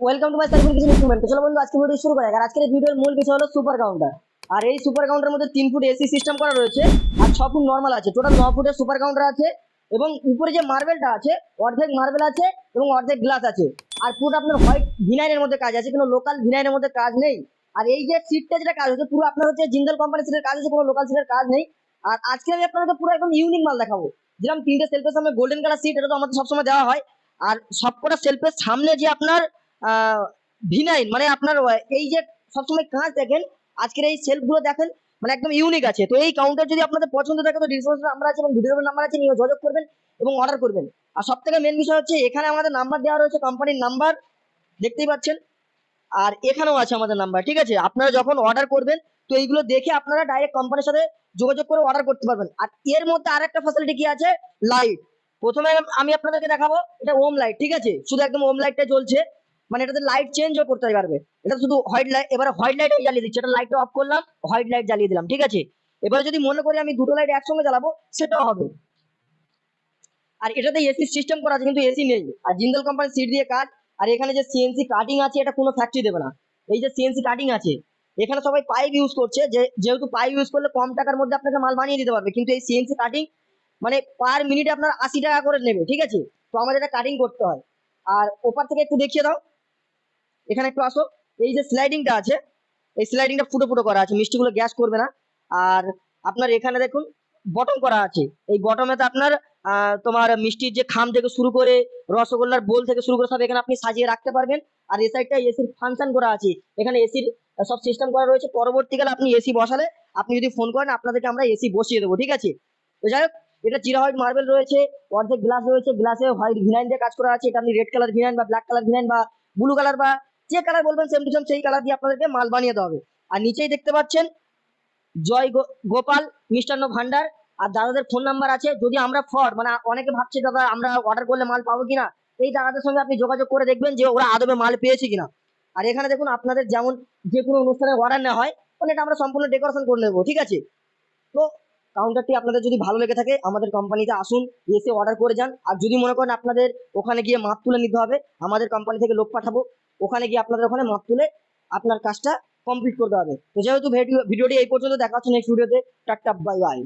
Welcome to my service কিছু instrument চলো বন্ধু, আজকে ভিডিও শুরু করা আর আজকের ভিডিওর মূল বিষয় হলো সুপার কাউন্টার আর এই সুপার কাউন্টারের মধ্যে তিন ফুট এসি সিস্টেম করা রয়েছে, আর ছ ফুট নর্মাল আছে। টোটাল ন ফুটের সুপার কাউন্টার আছে, এবং উপরে যে মার্বেলটা আছে, অর্ধেক মার্বেল আছে, এবং অর্ধেক গ্লাস আছে। আর পুরো আপনার হোয়াইট ভিনাইনের মধ্যে কাজ আছে, কোনো লোকাল ভিনাইনের মধ্যে কাজ নেই। আর এই যে সিটটা যেটা কাজ হচ্ছে, পুরো আপনার হচ্ছে জিন্দাল কোম্পানি সিটের কাজ আছে কোনো লোকাল সিটের কাজ নেই। আর আজকে আমি আপনাদেরকে পুরো একদম ইউনিক মাল দেখাবো। যেরকম তিনটে সেলফের সামনে গোল্ডেন কালার সিট এটা তো আমাদের সবসময় দেওয়া হয়। আর সবকটা সেলফের সামনে যে আপনার ভিনাইন মানে আপনার এই যে সবসময় কাঁচ দেখেন, আজকের এই সেলফগুলো দেখেন মানে একদম ইউনিক আছে। তো এই কাউন্টার যদি আপনাদের পছন্দ থাকে, তো ডিসক্রিপশন নাম্বার আছে এবং ভিডিও নাম্বার আছে, নিয়ে যোগাযোগ করবেন এবং অর্ডার করবেন। আর সব থেকে মেন বিষয় হচ্ছে, এখানে আমাদের নাম্বার দেওয়া রয়েছে কোম্পানির নাম্বার দেখতেই পাচ্ছেন? আর এখানেও আছে আমাদের নাম্বার ঠিক আছে? আপনারা যখন অর্ডার করবেন, তো এইগুলো দেখে আপনারা ডাইরেক্ট কোম্পানির সাথে যোগাযোগ করে অর্ডার করতে পারবেন। আর এর মধ্যে আরেকটা ফ্যাসিলিটি কি আছে? লাইট প্রথমে আমি আপনাদেরকে দেখাবো, এটা ওম লাইট ঠিক আছে? শুধু একদম ওম লাইটটা জ্বলছে মানে এটাতে লাইট চেঞ্জও করতে পারবে। এটা শুধু হোয়াইট লাইট এবারে হোয়াইট লাইট জ্বালিয়ে দিচ্ছি। এটা লাইটটা অফ করলাম হোয়াইট লাইট জ্বালিয়ে দিলাম, ঠিক আছে? এবারে যদি মনে করি আমি দুটো লাইট একসঙ্গে জ্বালাবো, সেটাও হবে। আর এটাতে এসি সিস্টেম করা আছে, কিন্তু এসি নেই। আর জিন্দাল কোম্পানির সিট দিয়ে কাট আর এখানে যে সিএনসি কাটিং আছে, এটা কোনো ফ্যাক্টরি দেবে না। এই যে সিএনসি কাটিং আছে, এখানে সবাই পাইপ ইউজ করছে, যে যেহেতু পাইপ ইউজ করলে কম টাকার মধ্যে আপনাকে মাল বানিয়ে দিতে পারবে। কিন্তু এই সিএনসি কাটিং মানে পার মিনিটে আপনার আশি টাকা করে নেবে, ঠিক আছে? তো আমাদের এটা কাটিং করতে হয়। আর ওপার থেকে একটু দেখিয়ে দাও। এখানে একটু আসো। এই যে স্লাইডিংটা আছে, এই স্লাইডিংটা ফুটো ফুটো করা আছে, মিষ্টিগুলো গ্যাস করবে না। আর আপনার এখানে দেখুন বটম করা আছে। এই বটমেতে আপনার তোমার মিষ্টির যে খাম থেকে শুরু করে রসগোল্লার বোল থেকে শুরু করে সব এখানে আপনি সাজিয়ে রাখতে পারবেন। আর এই সাইডটা এসির ফাংশন করা আছে। এখানে এসির সব সিস্টেম করা রয়েছে। পরবর্তীকালে আপনি এসি বসালে আপনি যদি ফোন করেন, আপনাদেরকে আমরা এসি বসিয়ে দেবো, ঠিক আছে? তো যাই হোক, এটা চিরা হোয়াইট মার্বেল রয়েছে, অর্ধেক গ্লাস রয়েছে গ্লাসে হোয়াইট ভিনাইন দিয়ে কাজ করা আছে। এটা আপনি রেড কালার ভিনাইন বা ব্ল্যাক কালার ভিনাইন বা ব্লু কালার বা যে কালার বলবেন সেম টু সেম সেই কালার দিয়ে আপনাদেরকে মাল বানিয়ে দেওয়া হবে। আর নিচেই দেখতে পাচ্ছেন, জয় গোপাল, মিষ্টান্ন ভান্ডার। আর দাদাদের ফোন নাম্বার আছে, যদি আমরা ফ্রড মানে অনেকে ভাবছে, দাদা, আমরা অর্ডার করলে মাল পাবো কিনা? এই দাদাদের সঙ্গে আপনি যোগাযোগ করে দেখবেন যে ওরা আদবে মাল পেয়েছে কিনা। আর এখানে দেখুন, আপনাদের যেমন যে কোনো অনুষ্ঠানে অর্ডার নেওয়া হয় মানে এটা আমরা সম্পূর্ণ ডেকোরেশন করে নেব, ঠিক আছে? তো কাউন্টারটি আপনাদের যদি ভালো লেগে থাকে, আমাদের কোম্পানিতে আসুন, এসে অর্ডার করে যান। আর যদি মনে করেন আপনাদের ওখানে গিয়ে মাপ তুলে নিতে হবে, আমাদের কোম্পানি থেকে লোক পাঠাবো, ওখানে গিয়ে আপনাদের ওখানে মাপ তুলে আপনার কাজটা কমপ্লিট করতে হবে। তো যেহেতু ভিডিও ভিডিওটি এই পর্যন্ত দেখা হচ্ছে নেক্সট ভিডিওতে টাটা বাই বাই